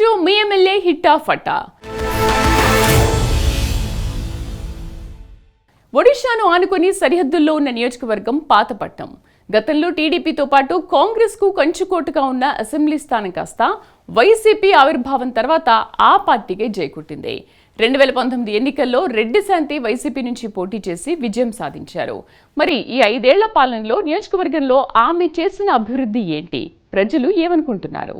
To me MLA హిట్టా ఫటా ఒడిశాను ఆనుకొని సరిహద్దుల్లో ఉన్న నియోజకవర్గం పాతపట్నం. గతంలో టీడీపీతో పాటు కాంగ్రెస్కు కంచుకోటుగా ఉన్న అసెంబ్లీ స్థానం కాస్త వైసీపీ ఆవిర్భావం తర్వాత ఆ పార్టీకే జైకొట్టింది. రెండు వేల పంతొమ్మిది ఎన్నికల్లో రెడ్డి శాంతి వైసీపీ నుంచి పోటీ చేసి విజయం సాధించారు. మరి ఈ ఐదేళ్ళ పాలనలో నియోజకవర్గంలో ఆమె చేసిన అభివృద్ధి ఏంటి? ప్రజలు ఏమనుకుంటున్నారు?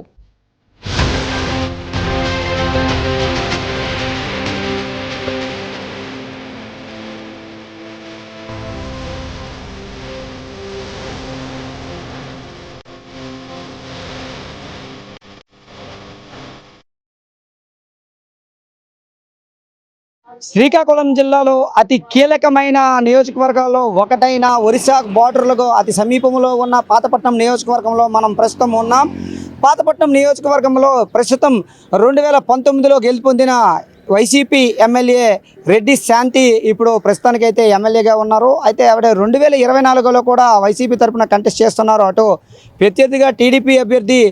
శ్రీకాకుళం జిల్లాలో అతి కీలకమైన నియోజకవర్గాల్లో ఒకటైన ఒరిస్సా బార్డర్లకు అతి సమీపంలో ఉన్న పాతపట్నం నియోజకవర్గంలో మనం ప్రస్తుతం ఉన్నాం. పాతపట్నం నియోజకవర్గంలో ప్రస్తుతం రెండు వేల పంతొమ్మిదిలో గెలుపొందిన వైసీపీ ఎమ్మెల్యే రెడ్డి శాంతి ఇప్పుడు ప్రస్తుతానికైతే ఎమ్మెల్యేగా ఉన్నారు. అయితే ఆవిడ రెండు వేల ఇరవై నాలుగులో కూడా వైసీపీ తరఫున కంటెస్ట్ చేస్తున్నారు. అటు ప్రత్యర్థిగా టీడీపీ అభ్యర్థి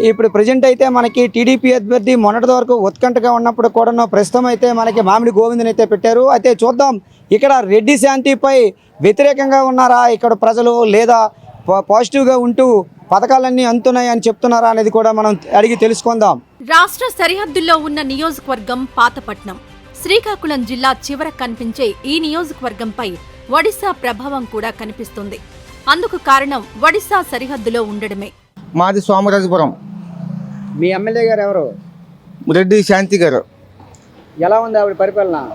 ఇప్పుడు ప్రజెంట్ అయితే మనకి టీడీపీ అభ్యర్థి మొన్నటి వరకు ఉత్కంఠగా ఉన్నప్పుడు కూడా ప్రస్తుతం అయితే మనకి మామిడి గోవిందని అయితే పెట్టారు. అయితే చూద్దాం ఇక్కడ రెడ్డి శాంతిపై వ్యతిరేకంగా ఉన్నారా? ఇక్కడ ప్రజలు లేదా పా- పాజిటివ్గా ఉంటూ పథకాలన్నీ అందుతున్నాయి అని చెప్తున్నారా అనేది కూడా మనం అడిగి తెలుసుకుందాం. రాష్ట్ర సరిహద్దుల్లో ఉన్న నియోజకవర్గం పాతపట్నం. శ్రీకాకుళం జిల్లా చివర కనిపించే ఈ నియోజకవర్గంపై ఒడిశా ప్రభావం కూడా కనిపిస్తుంది. అందుకు కారణం ఒడిశా సరిహద్దులో ఉండడమే. మాది సోమరాజపురం. మీ ఎమ్మెల్యే గారు ఎవరు? రెడ్డి శాంతి గారు. ఎలా ఉంది ఆవిడ పరిపాలన?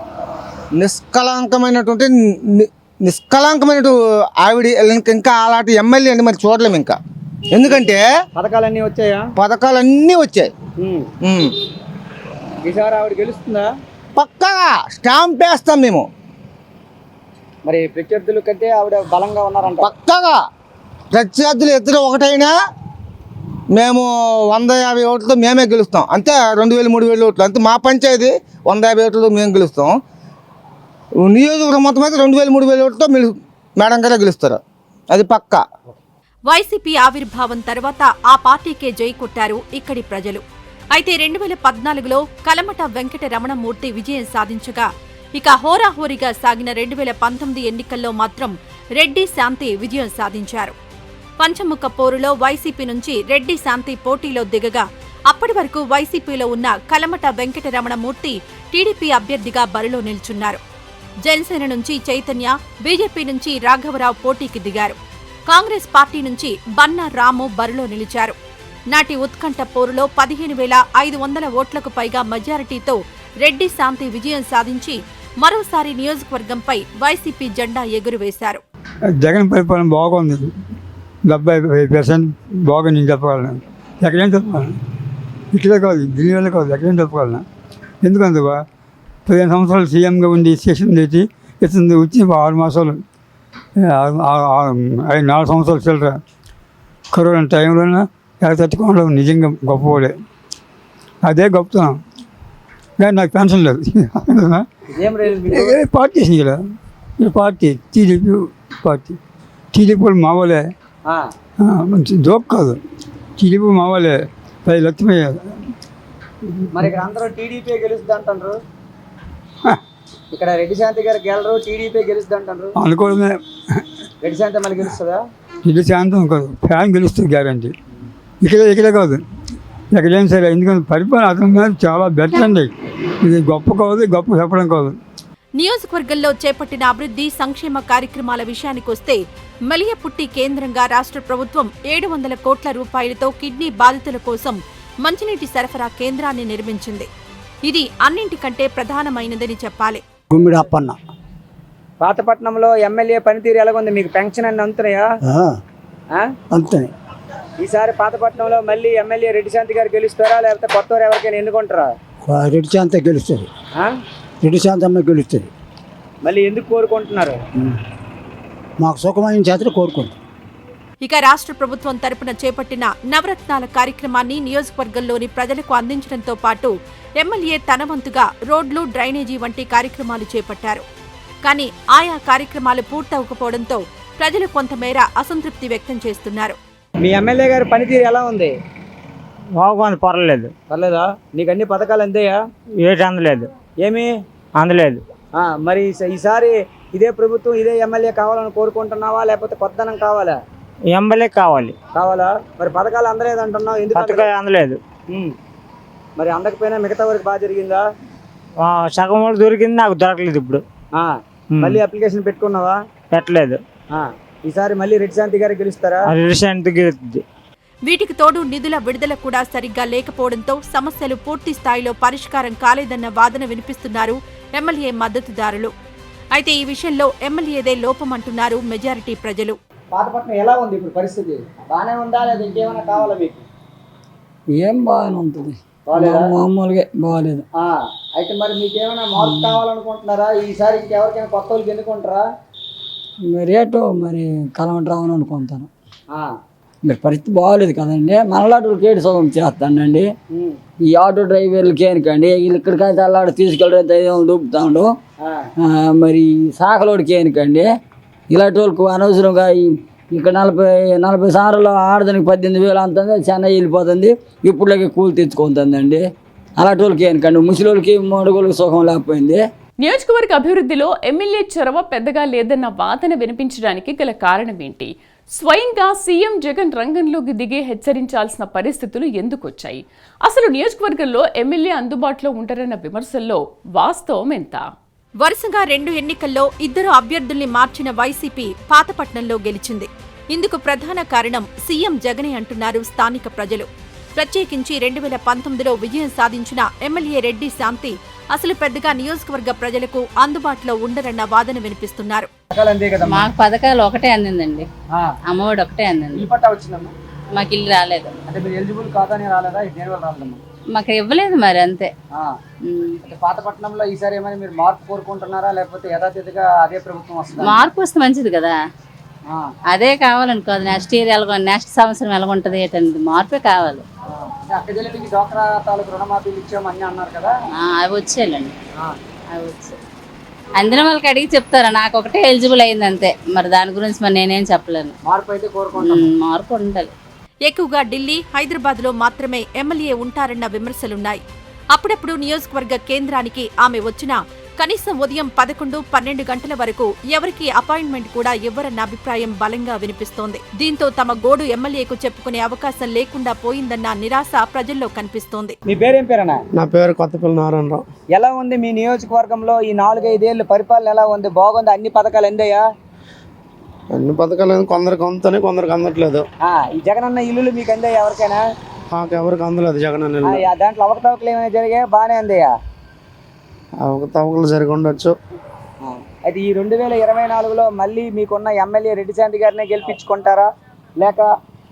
నిష్కళంకమైనటువంటి ని- నిష్కళంకమైన ఆవిడ ఇంకా ఇంకా అలాంటి ఎమ్మెల్యే అండి మరి చూడలేము ఇంకా. ఎందుకంటే పథకాలన్నీ వచ్చాయా? పథకాలన్నీ వచ్చాయి. ఉమ్. ఈసారి ఆవిడ గెలుస్తుందా? పక్కాగా స్టాంప్ వేస్తాం మేము. మరి ప్రత్యర్థుల కంటే ఆవిడ బలంగా ఉన్నారంట. పక్కాగా ప్రత్యర్థులు ఇద్దరు ఒకటైనా మేము వంద యాభై ఓట్లతో మేమే గెలుస్తాం. అంతే రెండు వేలు మూడు వేలు ఓట్లు. అంతే మా పంచాయతీ వంద యాభై ఓట్లతో మేము గెలుస్తాం. నియోజకవర్గం మొత్తం అయితే రెండు వేలు మూడు వేల ఓట్లతో మేడం గారే గెలుస్తారు. అది పక్కా. వైసీపీ ఆవిర్భావం తర్వాత ఆ పార్టీకే జై కొట్టారు ఇక్కడి ప్రజలు. అయితే రెండు వేల పద్నాలుగులో కలమట వెంకట రమణమూర్తి విజయం సాధించగా ఇక హోరాహోరీగా సాగిన రెండు వేల పంతొమ్మిది ఎన్నికల్లో మాత్రం రెడ్డి శాంతి విజయం సాధించారు. పంచముఖ పోరులో వైసీపీ నుంచి రెడ్డి శాంతి పోటీలో దిగగా. అప్పటి వరకు వైసీపీలో ఉన్న కలమట వెంకటరమణమూర్తి టీడీపీ అభ్యర్థిగా బరిలో నిల్చున్నారు. జనసేన నుంచి చైతన్య బీజేపీ నుంచి రాఘవరావు పోటీకి దిగారు. కాంగ్రెస్ పార్టీ నుంచి బన్నా రాము బరిలో నిలిచారు. నాటి ఉత్కంఠ పోరులో పదిహేను వేల ఐదు వందల ఓట్లకు పైగా మెజారిటీతో రెడ్డి శాంతి విజయం సాధించి మరోసారి నియోజకవర్గంపై వైసీపీ జెండా ఎగురవేశారు. జగన్ పరిపాలన బాగుంది. డెబ్బై పర్సెంట్ బాగుంది నేను చెప్పగలను. ఎక్కడేం చెప్పగలను? ఇట్లే కాదు ఢిల్లీలో కాదు ఎక్కడేం చెప్పగలను? ఎందుకంటే పదిహేను సంవత్సరాలు సీఎంగా ఉండి స్టేషన్ తెచ్చి ఇతను వచ్చి ఆరు మాసాలు ఐదు నాలుగు సంవత్సరాలు చిల్లర కరోనా టైంలోనే ఎలా తట్టుకోవడం నిజంగా గొప్పవాడే అదే గొప్పతనం. కానీ నాకు పెన్షన్ లేదు. Party party TDP party. TDP వాళ్ళు మా వాళ్ళే ఆ, మంచి జోక్ కాదు. టీడీపీ మా వాళ్ళే పది లక్షలు మరి ఇక్కడ అందరూ టీడీపీ గెలుస్తుంది అంటారు ఇక్కడ రెడ్డి శాంతి గారు గెలరు టీడీపీ గెలుస్తుంది అంటారు అనుకోవడమే. రెడ్డి శాంతి మళ్ళీ గెలుస్తుందా? ఇది శాంతం కాదు ఫ్యాన్ గెలుస్తుంది గ్యారంటీ. ఇక్కడ ఇక్కడే కాదు. ఎక్కడేం సరే ఎందుకంటే పరిపాలన అతని చాలా బెటర్ అండి. ఇది గొప్ప కాదు గొప్ప చెప్పడం కాదు. నియోజకవర్గంలో చేపట్టిన అభివృద్ధి సంక్షేమ కార్యక్రమాల విషయానికొస్తే మెలియపుట్టి కేంద్రంగా రాష్ట్ర ప్రభుత్వం ఏడు వందల కోట్ల రూపాయలతో కిడ్నీ బాధితుల కోసం మంచినీటి సరఫరా కేంద్రాన్ని నిర్మించింది. ఇది అన్నింటికంటే ప్రధానమైనదని చెప్పాలి. గుమ్మిడి అప్పన్న పాతపట్నంలో ఎమ్మెల్యే పనితీరు ఎలాగుంది? మీకు పెన్షన్ అన్ని అందుతున్నాయా? ఆ, ఆ? అంతే ఈసారి పాతపట్నంలో మళ్ళీ ఎమ్మెల్యే రెడ్డి శాంతి గారు గెలుస్తారా? లేకపోతే కొత్త వారు ఎవరికైనా ఎన్నుకుంటారా? రెడ్డి శాంత గెలుస్తుంది. ఆ? రెడ్డి శాంతమ్మ గెలుస్తుంది. మళ్ళీ ఎందుకు కోరుకుంటున్నారు? మాకు సుఖమైన చేతులు కోరుకుంటాం. ఇక రాష్ట్ర ప్రభుత్వం తరపున చేపట్టిన నవరత్నాల కార్యక్రమాన్ని నియోజకవర్గంలోని ప్రజలకు అందించడంతో పాటు ఎమ్మెల్యే తన వంతుగా రోడ్లు డ్రైనేజీ వంటి కార్యక్రమాలు చేపట్టారు. కానీ ఆయా కార్యక్రమాలు పూర్తవకపోవడంతో ప్రజలు కొంతమేర అసంతృప్తి వ్యక్తం చేస్తున్నారు. మీ ఎమ్మెల్యే గారి పనితీరు ఎలా ఉంది? బాగుంది పర్లేదు. పర్లేదా? నీకు అన్ని పథకాలు అందాయా? ఏటి అందలేదు. ఏమి? అందలేదు. ఆ, మరి ఈస- ఈసారి ఇదే ప్రభుత్వం ఇదే ఎమ్మెల్యే కావాలని కోరుకుంటున్నావా? లేకపోతే కొత్తనం కావాలా? ఎంబలే కావాలి. కావాలా? మరి పథకాలు అందలేదు అంటున్నావు ఎందుకు అందలేదు. మరి అందకపోయినా మిగతా వరకు బాగా జరిగిందా? ఆ, సగం వాళ్ళు దొరికింది నాకు దొరకలేదు ఇప్పుడు. మళ్ళీ అప్లికేషన్ పెట్టుకున్నావా? పెట్టలేదు. ఆ, ఈసారి మళ్ళీ రెడ్డి శాంతి గారు గెలుస్తారా? రీసెంట్ గెలుస్తుంది. వీటికి తోడు నిధుల విడుదల కూడా సరిగ్గా లేకపోవడంతో సమస్యలు పూర్తి స్థాయిలో పరిష్కారం కాలేదన్న వాదన వినిపిస్తున్నారు ఎమ్మెల్యే మద్దతుదారులు. అయితే ఈ విషయంలో ఎమ్మెల్యేదే లోపమంటున్నారు మెజారిటీ ప్రజలు. పాతపట్నం ఎలా ఉంది ఇప్పుడు పరిస్థితి? బాగానే ఉందా లేదా? ఇంకేమైనా కావాలా మీకు? ఏం బాగానే ఉంటుంది? మామూలుగా బాగాలేదు ఆ, అయితే మరి మీకు ఏమైనా మార్పు కావాలనుకుంటున్నారా? ఈసారి ఇంకెవరికైనా కొత్త వాళ్ళకి ఎన్నుకుంటారా మరి రేటు మరి కలవంట రావని అనుకుంటాను. ఆ, మరి పరిస్థితి బాగాలేదు కదండి. మనలాంటి ఏడు సగం చేస్తానండి. ఈ ఆటో డ్రైవర్లకి ఏనుకండి వీళ్ళు ఇక్కడికైతే అల్లాడు తీసుకెళ్ళడం దైవం దూపుతాడు మరి సాకలోడికి ఏనుకండి ఇలాంటి వాళ్ళకు అనవసరంగా ఈ- ఇక్కడ నలభై నలభై సార్లు ఆడదానికి పద్దెనిమిది వేలు అంతుంది చెన్నై వెళ్ళిపోతుంది. ఇప్పుడులకి కూలి తెచ్చుకుంటుందండి అలాంటి వాళ్ళకి ఏనుకండి ముసలి మడుగులకి సుఖం లేకపోయింది. నియోజకవర్గ అభివృద్ధిలో ఎమ్మెల్యే చొరవ పెద్దగా లేదన్న వాదన వినిపించడానికి గల కారణం ఏంటి? స్వయంగా సీఎం జగన్ రంగంలోకి దిగి హెచ్చరించాల్సిన పరిస్థితులు ఎందుకు వచ్చాయి అసలు నియోజకవర్గంలో ఎమ్మెల్యే అందుబాటులో ఉంటారన్న విమర్శల్లో వాస్తవం ఎంత? వరుసగా రెండు ఎన్నికల్లో ఇద్దరు అభ్యర్థుల్ని మార్చిన వైసీపీ పాతపట్నంలో గెలిచింది. ఇందుకు ప్రధాన కారణం సీఎం జగనే అంటున్నారు స్థానిక ప్రజలు. ప్రత్యేకించి రెండు వేల పంతొమ్మిదిలో విజయం సాధించిన ఎమ్మెల్యే రెడ్డి శాంతి అసలు పెద్దగా నియోజకవర్గ ప్రజలకు అందుబాటులో ఉండరన్న వాదన వినిపిస్తున్నారు. పథకాలు అందే కదా మాకు పథకాలు ఒకటే అందిందండి. ఆ, అమ్మఒడి ఒకటే అందింది. మాకు ఇల్లు రాలేదు. అంటే మీరు ఎలిజిబుల్ కాదని రాలేదా? ఇది దేనివల్ల రాలేదమ్మా? మాకు ఇవ్వలేదు మరి అంతే. అంటే పాతపట్నంలో ఈసారి ఏమైనా మీరు మార్పు కోరుకుంటున్నారా? లేకపోతే యథాతథిగా అదే ప్రభుత్వం వస్తుందా? మార్పు వస్తే మంచిది కదా. అదే కావాలనుకోదు నెక్స్ట్ ఇయర్ ఎలాగో నెక్స్ట్ సంవత్సరం ఎలాగుంటుంది ఏంటనేది మార్పే కావాలి. అవి వచ్చేయాలండి. ఆ, అవి వచ్చాయి అందిన వాళ్ళకి అడిగి చెప్తారా నాకు ఒకటే ఎలిజిబుల్ అయింది అంతే. మరి దాని గురించి మరి నేనేం చెప్పలేను. మార్పు అయితే మార్పు ఉండాలి. ఎక్కువగా ఢిల్లీ హైదరాబాద్లో మాత్రమే ఎమ్మెల్యే ఉంటారన్న విమర్శలున్నాయి. అప్పుడప్పుడు నియోజకవర్గ కేంద్రానికి ఆమె వచ్చినా కనీసం ఉదయం పదకొండు పన్నెండు గంటల వరకు ఎవరికీ అపాయింట్మెంట్ కూడా ఇవ్వరన్న అభిప్రాయం బలంగా వినిపిస్తోంది. దీంతో తమ గోడు ఎమ్మెల్యేకు చెప్పుకునే అవకాశం లేకుండా పోయిందన్న నిరాశ ప్రజల్లో కనిపిస్తోంది. మీ పేరేం పేరన్నా? నా పేరు కొత్తపల్లి నారాయణరావు. ఎలా ఉంది మీ నియోజకవర్గంలో ఈ నాలుగైదేళ్ళు పరిపాలన ఎలా ఉంది? బాగుంది? అన్ని పథకాలు అందాయా? అన్ని పథకాలు కొందరికి అందుతాయి కొందరికి అందట్లేదు. ఆ, ఈ జగనన్న ఇల్లులు మీకు అందాయా ఎవరికైనా? మాకు ఎవరికి అందలేదు జగన్ అన్న ఆ, యా, దాంట్లో అవకతవకలు ఏమైనా జరిగాయా? బాగానే అందాయా? తవకలు జరిగి ఉండొచ్చు. అయితే ఈ రెండు వేల ఇరవై నాలుగులో మళ్ళీ మీకున్న ఎమ్మెల్యే రెడ్డి శాంతి గారినే గెలిపించుకుంటారా? లేక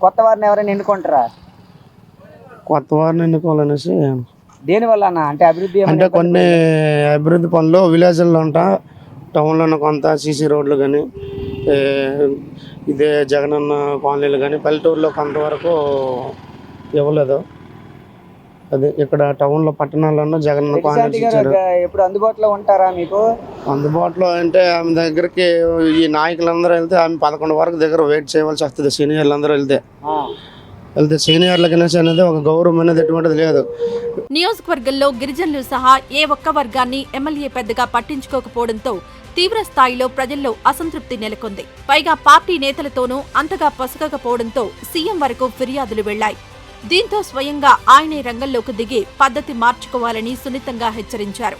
కొత్త వారిని ఎవరైనా ఎన్నుకుంటారా? కొత్త వారిని ఎన్నుకోవాలనేసి దేనివల్ల అన్న అంటే అభివృద్ధి అంటే కొన్ని అభివృద్ధి పనులు విలేజ్ల్లో అంట టౌన్లోనే కొంత సీసీ రోడ్లు కానీ ఇదే జగనన్న కాలనీలు కానీ పల్లెటూరులో కొంతవరకు ఇవ్వలేదు. అదే ఇక్కడ శాంతి కాలనీలు గారు ఇచ్చారు. ఎప్పుడు అందుబాటులో ఉంటారా మీకు? అందుబాటులో అంటే ఆమె దగ్గరికి ఈ నాయకులందరూ వెళ్తే ఆమె పదకొండు వరకు దగ్గర వెయిట్ చేయవలసి వస్తుంది సీనియర్లు అందరూ వెళ్తే. ఆ, వెళ్తే సీనియర్లకి అనేది ఒక గౌరవం అనేది ఎటువంటిది లేదు. నియోజకవర్గంలో గిరిజనులు సహా ఏ ఒక్క వర్గాన్ని ఎమ్మెల్యే పెద్దగా పట్టించుకోకపోవడంతో తీవ్ర స్థాయిలో ప్రజల్లో అసంతృప్తి నెలకొంది. పైగా పార్టీ నేతలతోనూ అంతగా పొసగకపోవడంతో సీఎం వరకు ఫిర్యాదులు వెళ్ళాయి దీంతో స్వయంగా ఆయనే రంగంలోకి దిగి పద్ధతి మార్చుకోవాలని సున్నితంగా హెచ్చరించారు.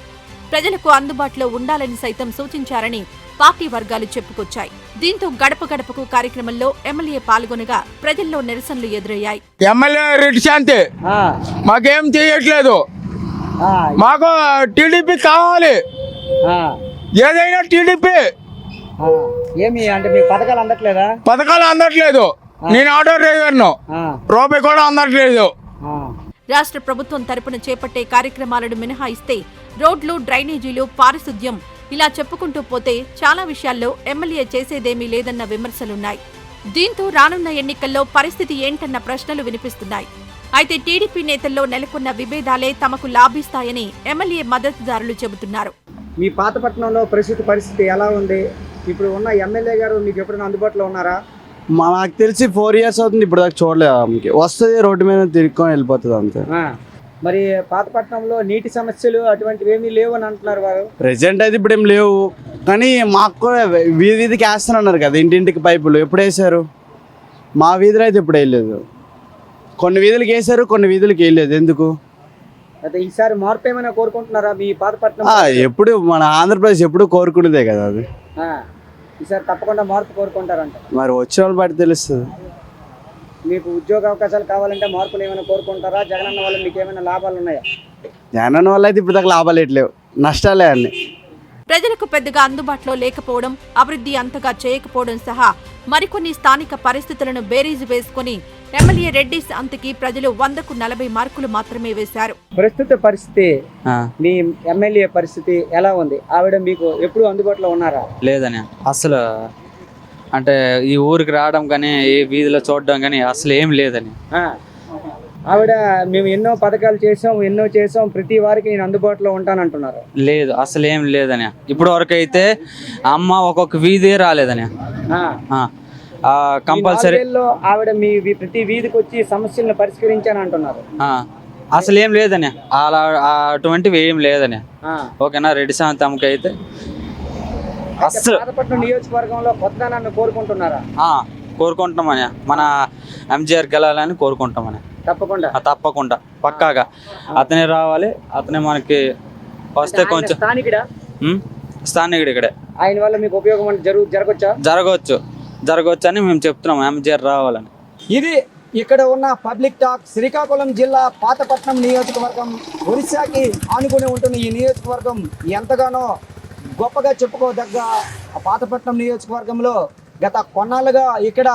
ప్రజలకు అందుబాటులో ఉండాలని సైతం సూచించారని పార్టీ వర్గాలు చెప్పుకొచ్చాయి. దీంతో గడప గడపకు కార్యక్రమంలో ఎమ్మెల్యే పాల్గొనగా ప్రజల్లో నిరసనలు ఎదురయ్యాయి. ఎమ్మెల్యే రెడ్డి శాంతి ఆ, మాకేం చేయట్లేదు. ఆ, మాకు టీడీపీ కావాలి. ఏదైనా టీడీపీ. ఏమి అంటే మీకు పథకాలు అందట్లేదా? పథకాలు అందట్లేదు. నేను ఆటో డ్రైవర్ను. రూపాయి కూడా అందట్లేదు. రాష్ట్ర ప్రభుత్వం తరపున చేపట్టే కార్యక్రమాలను మినహాయిస్తే రోడ్లు డ్రైనేజీలు పారిశుద్ధ్యం ఇలా చెప్పుకుంటూ పోతే చాలా విషయాల్లో ఎమ్మెల్యే చేసేదేమీ లేదన్న విమర్శలున్నాయి. దీంతో రానున్న ఎన్నికల్లో పరిస్థితి ఏంటన్న ప్రశ్నలు వినిపిస్తున్నాయి. అయితే టీడీపీ నేతల్లో నెలకొన్న విభేదాలే తమకు లాభిస్తాయని ఎమ్మెల్యే మద్దతుదారులు చెబుతున్నారు. మీ పాతపట్నంలో పరిస్థితి పరిస్థితి ఎలా ఉంది? ఇప్పుడు ఉన్న ఎమ్మెల్యే గారు మీకు ఎప్పుడైనా అందుబాటులో ఉన్నారా? నాకు తెలిసి ఫోర్ ఇయర్స్ అవుతుంది ఇప్పుడు దాకా చూడలేదు ఆమెకి వస్తుంది రోడ్డు మీద తిరుక్కొని వెళ్ళిపోతుంది అంతే. మరి పాతపట్నంలో నీటి సమస్యలు అటువంటివి ఏమీ లేవు అని అంటున్నారు వారు? ప్రెసెంట్ అయితే ఇప్పుడు ఏం లేవు. కానీ మాకు కూడా వీధి వీధికి వేస్తున్నారు కదా ఇంటింటికి పైపులు. ఎప్పుడు వేసారు మా వీధిలో అయితే ఇప్పుడు వేయలేదు. కొన్ని వీధులకి వేసారు కొన్ని వీధులకి వేయలేదు. ఎందుకు? అయితే ఈసారి మార్పు ఏమైనా కోరుకుంటున్నారా మీ పాతపట్నం ఎప్పుడు మన ఆంధ్రప్రదేశ్ ఎప్పుడు కోరుకునేదే కదా అది. ఈసారి తప్పకుండా మార్పు కోరుకుంటారంట. మరి వచ్చిన వాళ్ళు బట్టి తెలుస్తుంది. మీకు ఉద్యోగ అవకాశాలు కావాలంటే మార్పులు ఏమైనా కోరుకుంటారా? జగనన్న వల్ల మీకు ఏమైనా లాభాలు ఉన్నాయా? జగన్ వల్ల అయితే ఇప్పుడు దాకా లాభాలు ఎట్లేవు నష్టాలే అన్నీ. ప్రజలకు పెద్దగా అందుబాటులో లేకపోవడం అభివృద్ధి అంతగా చేయకపోవడం సహా మరికొన్ని స్థానిక పరిస్థితులను బేరీజు వేసుకుని ఎమ్మెల్యే రెడ్డి అంతకి ప్రజలు వందకు నలభై మార్కులు మాత్రమే వేశారు. ప్రస్తుత పరిస్థితి మీ ఎమ్మెల్యే పరిస్థితి ఎలా ఉంది? ఆవిడ మీకు ఎప్పుడు అందుబాటులో ఉన్నారా? లేదని. అసలు అంటే ఈ ఊరికి రావడం కానీ ఈ వీధిలో చూడడం కానీ అసలు ఏం లేదని. ఆ, ఆవిడ మేము ఎన్నో పథకాలు చేసాం ఎన్నో చేసాం ప్రతి వారికి నేను అందుబాటులో ఉంటానంటున్నారు. లేదు అసలు ఏం లేదని. ఇప్పటి వరకు అయితే అమ్మ ఒక్కొక్క వీధి రాలేదని. ఆ, కంపల్సరీ. ఆవిడ మీ ప్రతి వీధికి వచ్చి సమస్యలను పరిష్కరించాను అంటున్నారు. అసలు ఏం లేదని. అలా అటువంటివి ఏం లేదని. ఓకేనా రెడ్డి శాంతమ్మకి అయితే. పాతపట్నం నియోజకవర్గంలో కొత్త నన్ను కోరుకుంటున్నారా కోరుకుంటామని మన ఎంజిఆర్ గెలాలని కోరుకుంటామని తప్పకుండా. తప్పకుండా. పక్కాగా. అతనే రావాలి అతనే మనకి వస్తే కొంచెం. స్థానికుడా? స్థానికుడు ఇక్కడే. ఆయన వల్ల మీకు ఉపయోగం జరుగు జరగచ్చా? జరగవచ్చు జరగవచ్చు అని మేము చెప్తున్నాం ఎంజిఆర్ రావాలని. ఇది ఇక్కడ ఉన్న పబ్లిక్ టాక్ శ్రీకాకుళం జిల్లా పాతపట్నం నియోజకవర్గం ఒరిస్సాకి ఆనుకుని ఉంటున్న ఈ నియోజకవర్గం ఎంతగానో గొప్పగా చెప్పుకోదగ్గ పాతపట్నం నియోజకవర్గంలో గత కొన్నాళ్ళుగా ఇక్కడ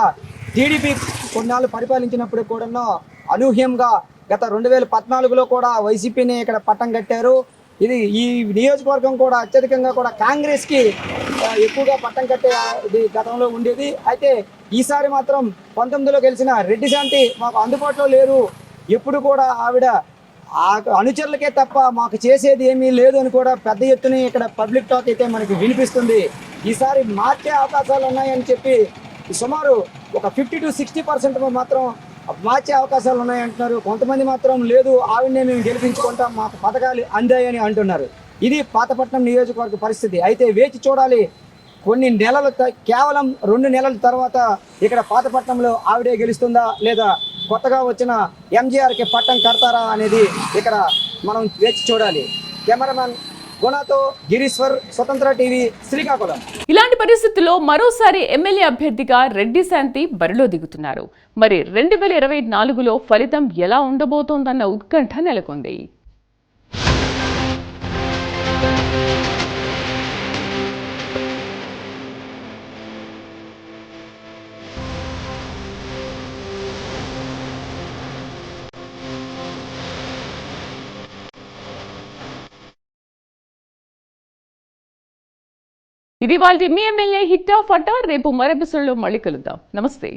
టీడీపీ కొన్నాళ్ళు పరిపాలించినప్పుడు కూడా అనూహ్యంగా గత రెండు వేల పద్నాలుగులో కూడా వైసీపీని ఇక్కడ పట్టం కట్టారు. ఇది ఈ నియోజకవర్గం కూడా అత్యధికంగా కూడా కాంగ్రెస్కి ఎక్కువగా పట్టం కట్టే ఇది గతంలో ఉండేది. అయితే ఈసారి మాత్రం పంతొమ్మిదిలో గెలిచిన రెడ్డి శాంతి మాకు అందుబాటులో లేరు. ఎప్పుడు కూడా ఆవిడ ఆ అనుచరులకే తప్ప మాకు చేసేది ఏమీ లేదు అని కూడా పెద్ద ఎత్తున ఇక్కడ పబ్లిక్ టాక్ అయితే మనకి వినిపిస్తుంది. ఈసారి మార్చే అవకాశాలు ఉన్నాయని చెప్పి సుమారు ఒక ఫిఫ్టీ టు సిక్స్టీ పర్సెంట్ మాత్రం మార్చే అవకాశాలు ఉన్నాయంటున్నారు. కొంతమంది మాత్రం లేదు ఆవిడనే మేము గెలిపించుకుంటాం మాకు పథకాలు అందాయని అంటున్నారు. ఇది పాతపట్నం నియోజకవర్గ పరిస్థితి. అయితే వేచి చూడాలి కొన్ని నెలలు కేవలం రెండు నెలల తర్వాత ఇక్కడ పాతపట్నంలో ఆవిడే గెలుస్తుందా లేదా కొత్తగా వచ్చిన ఎంజీఆర్కి పట్టం కడతారా అనేది ఇక్కడ మనం వేచి చూడాలి. కెమెరామెన్ గిరీశ్వర్ స్వతంత్ర టీవీ శ్రీకాకుళం. ఇలాంటి పరిస్థితుల్లో మరోసారి ఎమ్మెల్యే అభ్యర్థిగా రెడ్డి శాంతి బరిలో దిగుతున్నారు. మరి రెండు వేల ఇరవై నాలుగులో ఫలితం ఎలా ఉండబోతోందన్న ఉత్కంఠ నెలకొంది. ఇది వాళ్ళ మీ ఎమ్మెల్యే హిట్ ఆఫ్ అట రేపు మరెపిసోడ్లో మళ్ళీ కలుద్దాం. నమస్తే.